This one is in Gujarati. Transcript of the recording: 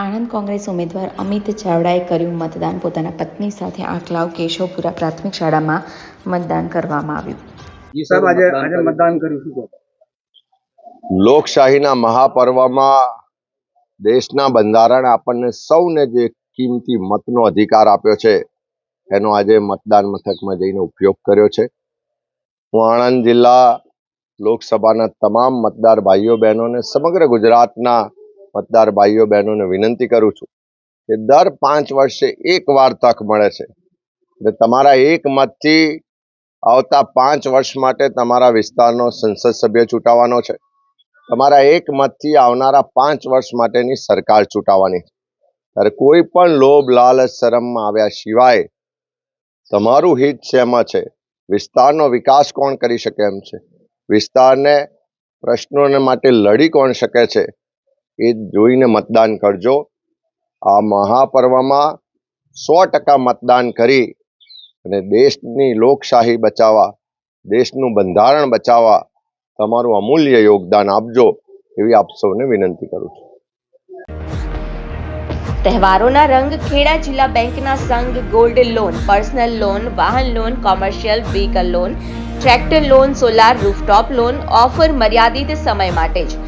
આણંદ કોંગ્રેસ ઉમેદવાર અમિત ચાવડાએ કર્યું મતદાન. પોતાના પત્ની સાથે આંકલાવ કેશવપુરા પ્રાથમિક શાળામાં મતદાન કરવામાં આવ્યું. સાહેબ આજે આજે મતદાન કર્યું. શું લોકશાહીના મહાપર્વમાં દેશના બંધારણ આપણને સૌને જે કિંમતી મતનો અધિકાર આપ્યો છે એનો આજે મતદાન મથકમાં જઈને ઉપયોગ કર્યો છે. હું આણંદ જિલ્લા લોકસભાના તમામ મતદાર ભાઈઓ બહેનોને સમગ્ર ગુજરાતના મતદાર ભાઈઓ બહેનોને વિનંતી કરું છું કે દર પાંચ વર્ષે એક વાર તક મળે છે. એટલે તમારા એક મતથી આવતા પાંચ વર્ષ માટે તમારા વિસ્તારનો સંસદ સભ્ય ચૂંટાવાનો છે. તમારા એક મતથી આવનારા પાંચ વર્ષ માટેની સરકાર ચૂંટાવાની છે. ત્યારે કોઈ પણ લોભ, લાલચ શરમમાં આવ્યા સિવાય તમારું હિત શેમાં છે. વિસ્તારનો વિકાસ કોણ કરી શકે એમ છે? વિસ્તારને પ્રશ્નોને માટે લડી કોણ શકે છે? એ જોઈને મતદાન કરજો. આ મહાપર્વમાં સો ટકા મતદાન કરી અને દેશની લોકશાહી બચાવવા, દેશનું બંધારણ બચાવવા તમારું અમૂલ્ય યોગદાન આપજો એવી આપ સૌને વિનંતી કરું છું. તહેવારોના રંગ ખેડા જિલ્લા બેંકના સંઘ ગોલ્ડ લોન, પર્સનલ લોન, વાહન loan, commercial vehicle loan, tractor loan, solar rooftop loan, offer મર્યાદિત સમય માટે જ.